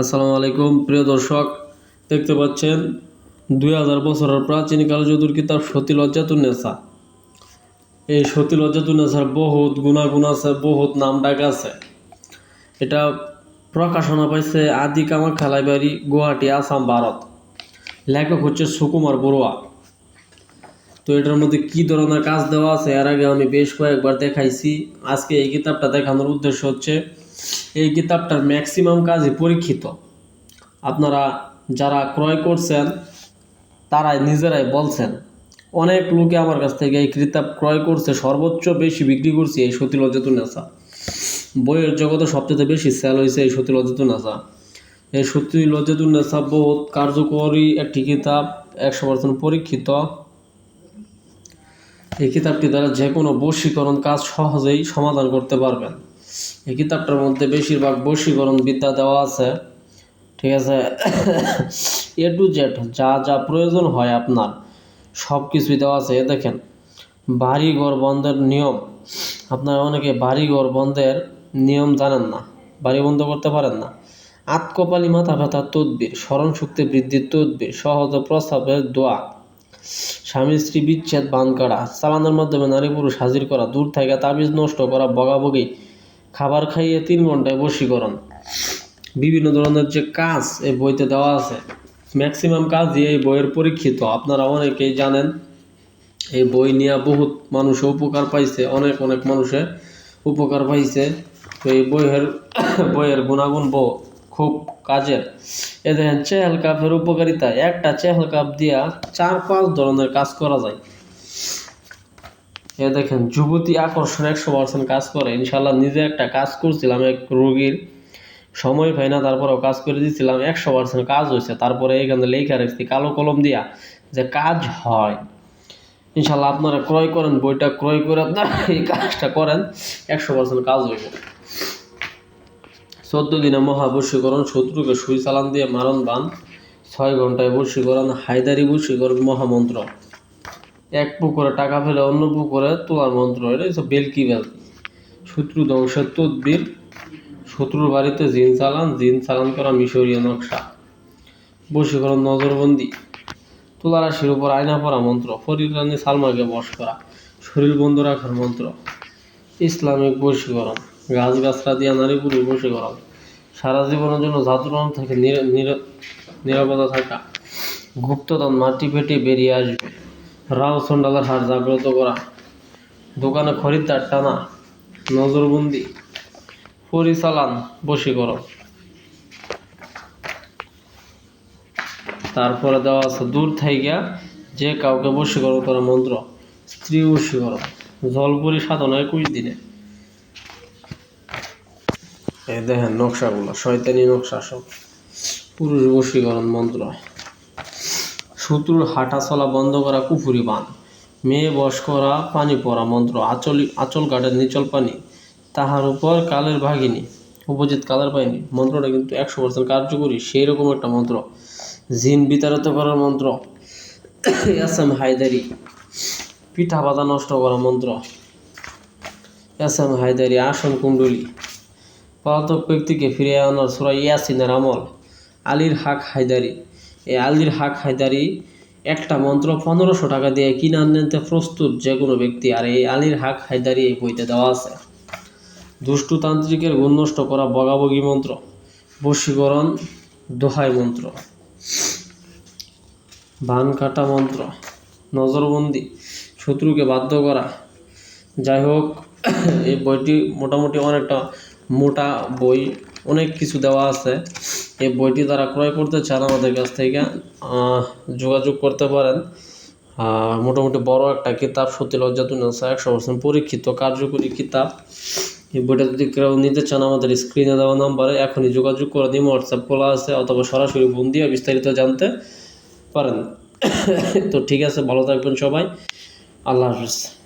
আসসালামু আলাইকুম, প্রিয় দর্শক, দেখতে পাচ্ছেন দুই হাজার বছরের প্রাচীন কালযদুর কিতাব সতী লজ্জাতুন্নেসা এই সতী লজ্জাতুন্নেসার বহুত গুণাগুণ আছে, বহুত নাম ডাক আছে। এটা প্রকাশনা পাইছে আদি কামাখ্যা লাইব্রেরি গুয়াহাটি, আসাম, ভারত। লেখক হচ্ছে সুকুমার বড়ুয়া। তো এটার মধ্যে কি ধরনের কাজ দেওয়া আছে, এর আগে আমি বেশ কয়েকবার দেখাইছি। আজকে এই কিতাবটা দেখানোর উদ্দেশ্য হচ্ছে এই কিতাবটার ম্যাক্সিমাম কাজই পরীক্ষিত। আপনারা যারা ক্রয় করছেন, তারাই নিজেরাই বলছেন, অনেক লোকে আমার কাছ থেকে এই কিতাব ক্রয় করছে, সর্বোচ্চ বেশি বিক্রি করছি এই সতী লজ্জাতুন্নেসা বইয়ের জগতে সবচেয়ে বেশি সেল হয়েছে এই সতী লজ্জাতুন্নেসা এই সতী লজ্জাতুন্নেসা বহুত কার্যকরী একটি কিতাব, একশো পার্সেন্ট পরীক্ষিত। এই কিতাবটি দ্বারা যে কোনো বশীকরণ কাজ সহজেই সমাধান করতে পারবেন। এই কিতাবটার মধ্যে বেশিরভাগ বশীকরণ বিদ্যা দেওয়া আছে। ঠিক আছে? এ টু জেড যা যা প্রয়োজন হয় আপনার সব কিছুই দেওয়া আছে। এ দেখেন বাড়ি ঘর বন্ধের নিয়ম। আপনারা অনেকে বাড়ি ঘর বন্ধের নিয়ম জানেন না, বাড়ি বন্ধ করতে পারেন না। আতকপালি মাথা ব্যথার তদবির, স্মরণ শক্তি বৃদ্ধির তদবির, সহজ প্রস্তাবের দোয়া। স্বামী স্ত্রী বিচ্ছেদ, বান কাটা, চালানোর মাধ্যমে নারী পুরুষ হাজির করা, দূর থেকে তাবিজ নষ্ট করা বগাবগি খাবার খাইয়ে তিন ঘন্টায় বশীকরণ। বিভিন্ন ধরনের যে কাজ এই বইতে দেওয়া আছে ম্যাক্সিমাম কাজই এই বইয়ের পরীক্ষিত। আপনারা অনেকেই জানেন, এই বই নিয়ে বহুত মানুষে উপকার পাইছে, অনেক অনেক মানুষে উপকার পাইছে। তো এই বইয়ের বইয়ের গুণাগুণ বউ খুব কাজের। এ দেখেন, চেহেল কাপের উপকারিতা, একটা চেহেল কাপ দিয়া চার পাঁচ ধরনের কাজ করা যায়। এ দেখেন, যুবতী আকর্ষণ একশো পার্সেন্ট কাজ করে। ইনশাল্লাহ নিজে একটা কাজ করছিলাম, এক রোগীর সময় পাই না, তারপরেও কাজ করে দিয়েছিলাম একশো পার্সেন্ট কাজ হয়েছে। তারপরে এখানে লেখা রাখছি কালো কলম দিয়া যে কাজ হয়। ইনশাল্লাহ আপনারা ক্রয় করেন, বইটা ক্রয় করে আপনারা এই কাজটা করেন, একশো পার্সেন্ট কাজ হইব। চোদ্দ দিনে মহাবশীকরণ, শত্রুকে সুই চালান দিয়ে মারণ, বান, ছয় ঘন্টায় বশীকরণ, হায়দারি বশীকরণ মহামন্ত্র। এক পুকুরে টাকা ফেলে অন্য পুকুরে তোলার মন্ত্র এটা বেলকি বেলকি শত্রু ধ্বংসের তদ্বির, শত্রুর বাড়িতে জিন চালান জিন চালান করা মিশরীয় নকশা। বশীকরণ নজরবন্দি। তুলা রাশির উপর আয়না পড়া মন্ত্র, ফরিদ রানী সালমাকে বশ করা, শরীর বন্ধ রাখার মন্ত্র। ইসলামিক বশীকরণ গাছ গাছরা দিয়া নারী পুরুষ বশীকরণ। সারা জীবনের জন্য জাতুরণ থেকে নির- নির- থাকা। গুপ্তদান মাটি পেটে বেরিয়ে আসবে। রাও সন্ডালার হাট জাগ্রত করা দোকানে খরিদ্দার টানা, নজরবন্দি, পরিচালান বশীকরণ তারপরে দেওয়া আছে, দূর থাইকা যে কাউকে বশীকরণ করা মন্ত্র, স্ত্রী বশীকরণ জলপুরি সাধনা একুশ দিনে। এই দেখেন নকশাগুলো, শয়তানি নকশা সব। পুরুষ বশীকরণ মন্ত্র। শত্রুর হাঁটা চলা বন্ধ করা কুফুরি বান মেয়ে বস করা পানি পরা মন্ত্র, আচল আচল কাঠের নিচল পানি, তাহার উপর কালের ভাগিনী উপজিত কালের বাহিনী। মন্ত্রটা কিন্তু একশো পার্সেন্ট কার্যকরী সেই রকম একটা মন্ত্র। জিন বিতাড়িত করার মন্ত্র। এস এম হায়দারি, পিঠা বাদা নষ্ট করা মন্ত্র। এস এম হায়দারি, আসন কুণ্ডলী। পলাতক ব্যক্তিকে ফিরিয়ে আনার সুরা ইয়াসিনের আমল। আলীর হাক হায়দারি। এই আলীর হাক হায়দারি একটা মন্ত্র পনেরোশো টাকা দিয়ে কিনে আনতে প্রস্তুত যে কোনো ব্যক্তি, আর এই আলীর হাক হায়দারি এই বইতে দেওয়া আছে। দুষ্টু তান্ত্রিকের গুণ নষ্ট করা বগাবগি মন্ত্র, বশীকরণ দোহাই মন্ত্র, বান কাটা মন্ত্র, নজরবন্দি, শত্রুকে বাধ্য করা। যাই হোক, এই বইটি মোটামুটি অনেকটা মোটা বই, অনেক কিছু দেওয়া আছে। এই বইটি তারা ক্রয় করতে চান আমাদের কাছ থেকে যোগাযোগ করতে পারেন। মোটামুটি বড় একটা কিতাব, সত্যি লজ্জাতুন্নেসা একশো পার্সেন্ট পরীক্ষিত, কার্যকরী কিতাব। এই বইটা যদি কেউ নিতে চান আমাদের স্ক্রিনে দেওয়া নাম্বারে, এখনই যোগাযোগ করে দিন হোয়াটসঅ্যাপ খোলা আছে, অথবা সরাসরি ফোন দিয়ে বিস্তারিত জানতে পারেন। তো ঠিক আছে, ভালো থাকবেন সবাই। আল্লাহ হাফিজ।